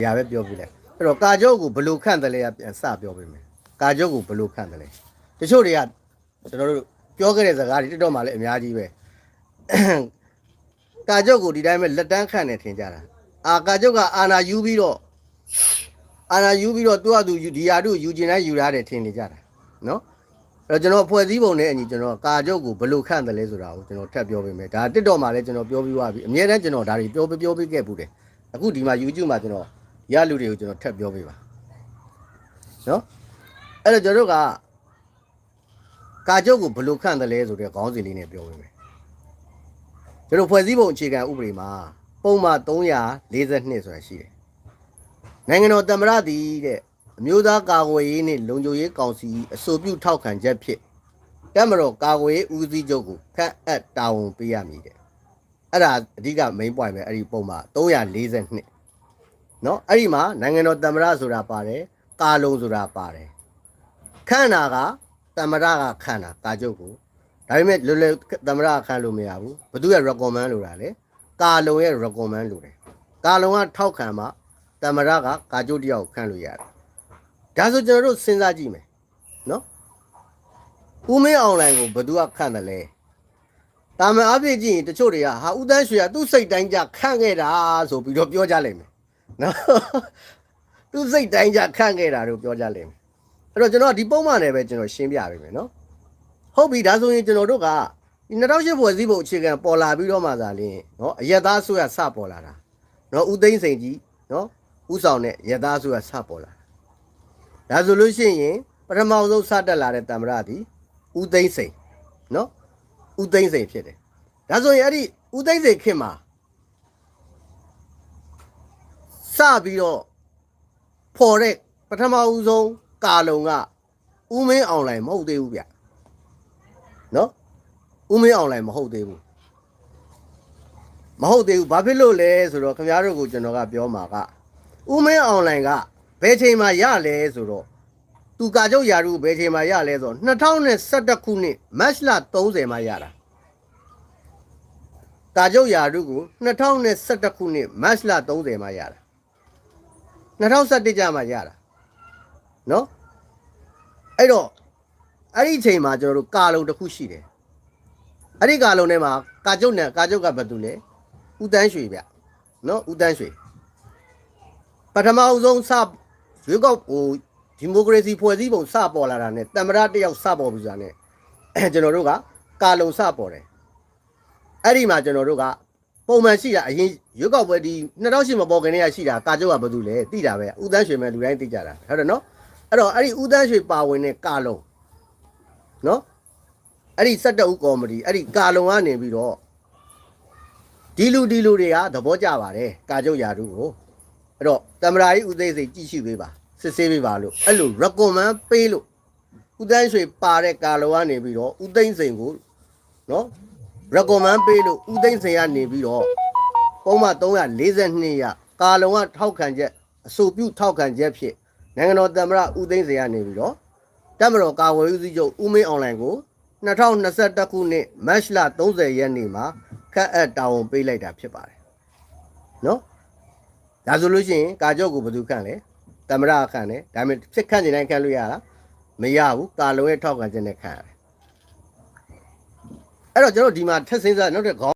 ။ဒါပဲပြောပြလိုက်။အဲ့တော့ကာချုပ်ကိုဘယ်လိုခန့်တယ်လဲကပြန်စပြောပေးမယ်။ကာချုပ်ကိုဘယ်လိုခန့်တယ်လဲ။တချို့တွေကကျွန်တော်တို့ပြောခဲ့တဲ့စကားတွေတက်တော့မှလည်းအများကြီးပဲ။ကာချုပ်ကိုဒီတိုင်းပဲလက်တန်းခန့်နေထင်ကြတာ။အာကာချုပ်ကအာနာယူပြီးတော့အာနာယူပြီးတော့သူ့အတူဒီယာတို့ယူကျင်တိုင်းယူရတယ်ထင်နေကြတာ။နော်။အဲ့တော့ကျွန်တော်ဖွဲ့စည်းပုံနဲ့အညီကျွန်တော်ကာချုပ်ကိုဘယ်လိုခန့်တယ်လဲဆိုတာကိုကျွန်တော်ထပ်ပြောပေးမယ်။ဒါတက်တော့မှလည်းကျွန်တော်ပြောပြီးသွားပြီ။အများတန်းကျွန်တော်ဒါတွေပြောပြောပေးခဲ့ဘူးတယ်။အခုဒီမှာ YouTube မှာကျွန်တော် ရလူတွေကိုကျွန်တော်ထပ်ပြောပေးပါနော်အဲ့တော့ကျွန်တော်တို့ကကာကျုပ်ကိုဘယ်လိုခန့်တယ်လဲဆိုတဲ့ခေါင်းစဉ်လေးနဲ့ပြောပေးမယ်ကျွန်တော်ဖွဲ့စည်းပုံအခြေခံဥပဒေမှာပုံမှန်342ဆိုတာရှိတယ်နိုင်ငံတော်သမ္မတသည်တဲ့အမျိုးသားကာကွယ်ရေးနှင့်လုံခြုံရေးကောင်စီအဆိုပြုထောက်ခံချက်ဖြင့်တက်မတော်ကာကွယ်ရေးဦးစီးချုပ်ကိုခန့်အပ်တာဝန်ပေးရမည်တဲ့အဲ့ဒါအဓိက main point ပဲအဲ့ဒီပုံမှန်342 နော်အဲ့ဒီမှာနိုင်ငံတော်သမ္မတဆိုတာပါတယ်ကာလုံဆိုတာပါတယ်ခန့်တာကသမ္မတကခန့်တာကာချုပ်ကိုဒါပေမဲ့လွယ်လွယ်သမ္မတကခန့်လို့မရဘူးဘသူရဲ့ recommend လို့တာလေကာလုံရဲ့ recommend လို့တယ်ကာလုံကထောက်ခံမှသမ္မတကကာချုပ်တယောက်ခန့်လို့ရတယ်ဒါဆိုကျွန်တော်တို့စဉ်းစားကြည့်မယ်နော်ဦးမင်းအောင်လိုင်ကိုဘသူကခန့်တယ်လဲတာမန်အဖြစ်ကြည့်ရင်တချို့တွေကဟာဦးတန်းရွှေကသူ့စိတ်တိုင်းကြခန့်ခဲ့တာဆိုပြီးတော့ပြောကြလိမ့်မယ် နော်သူ့စိတ်တိုင်းကြခန့်ခဲ့တာလို့ပြောကြလိမ့်မယ်အဲ့တော့ကျွန်တော်ဒီပုံမှန်နဲ့ပဲကျွန်တော်ရှင်းပြပေးမယ်နော်ဟုတ်ပြီဒါဆိုရင်ကျွန်တော်တို့ကဒီ2008ဖွဲ့စည်းပုံအခြေခံပေါ်လာပြီးတော့မှသာလင်းနော်အရက်သားဆိုရစပေါ်လာတာနော်ဦးသိန်းစိန်ကြီးနော်ဦးဆောင်တဲ့ရက်သားဆိုရစပေါ်လာတာဒါဆိုလို့ရှိရင်ပထမဆုံးစတက်လာတဲ့တမ္မရသည်ဦးသိန်းစိန်နော်ဦးသိန်းစိန်ဖြစ်တယ်ဒါဆိုရင်အဲ့ဒီဦးသိန်းစိန်ခင်မှာ စပြီးတော့ဖော်တဲ့ပထမဦးဆုံးကာလုံကဦးမင်းအောင်လိုင်မဟုတ်သေးဘူးဗျနော်ဦးမင်းအောင်လိုင်မဟုတ်သေးဘူးမဟုတ်သေးဘူးဘာဖြစ်လို့လဲဆိုတော့ခင်ဗျားတို့ကိုကျွန်တော်ကပြောမှာကဦးမင်းအောင်လိုင်ကဘယ်ချိန်မှရလဲဆိုတော့သူကာချုပ်ယာရုဘယ်ချိန်မှရလဲဆိုတော့2021ခုနှစ်မတ်လ30မှာရတာကာချုပ်ယာရုကို2021ခုနှစ်မတ်လ30မှာရတာ 2021ကျမှရတာနော်အဲ့တော့အဲ့ဒီအချိန်မှာကျွန်တော်တို့ကာလုံတစ်ခုရှိတယ်အဲ့ဒီကာလုံထဲမှာကာကျုပ်နဲ့ကာကျုပ်ကဘာတူလဲဦးတန်းရွှေဗျနော်ဦးတန်းရွှေပထမအဆုံးစရွေးကောက်ဟိုဒီမိုကရေစီဖွဲ့စည်းပုံစပေါ်လာတာနဲ့တမရတယောက်စပေါ်ပြီဆိုတာနဲ့အဲကျွန်တော်တို့ကကာလုံစပေါ်တယ်အဲ့ဒီမှာကျွန်တော်တို့က ပုံမှန်ရှိတာအရင်ရွေးကောက်ပွဲဒီ2008မပေါ်ခင်တည်းကရှိတာကာကျုပ်ကဘာတူလဲသိတာပဲဦးတန်းရွှေမဲ့လူတိုင်းသိကြတာဟုတ်တယ်နော်အဲ့တော့အဲ့ဒီဦးသန်းရွှေပါဝင်တဲ့ကာလုံနော်အဲ့ဒီ၁၁ဦးကော်မတီအဲ့ဒီကာလုံကနေပြီးတော့ဒီလူဒီလူတွေကသဘောကျပါတယ်ကာချုပ်ယာတုကိုအဲ့တော့တမရာကြီးဦးသိန်းစိန်ကြည့်ရှုပေးပါစစ်ဆေးပေးပါလို့အဲ့လို recommend ပေးလို့ဦးသန်းရွှေပါတဲ့ကာလုံကနေပြီးတော့ဦးသိန်းစိန်ကိုနော် recommend ပေးလို့ဦးသိန်းစိန်ကနေပြီးတော့ပုံမှန်342ရကာလုံကထောက်ခံချက်အဆိုပြုထောက်ခံချက်ဖြစ်နိုင်ငံတော်သမ္မတဦးသိန်းစေကနေပြီးတော့တပ်မတော်ကာကွယ်ရေးဦးစီးချုပ်ဦးမင်းအောင်လှိုင်ကို2021ခုနှစ်မတ်လ30ရက်နေ့မှာခန့်အပ်တာဝန်ပေးလိုက်တာဖြစ်ပါတယ်။နော်။ဒါဆိုလို့ရှိရင်ကာချုပ်ကိုဘယ်သူခန့်လဲ။သမ္မတခန့်တယ်။ဒါပေမဲ့ဖြစ်ခန့်နေတိုင်းခန့်လို့ရလား။မရဘူး။ကာလုံရဲ့ထောက်ခံချက်နဲ့ခန့်ရတယ်။ အဲ့တော့ကျွန်တော်ဒီမှာထက်စင်းစားနောက်တဲ့ခေါင်း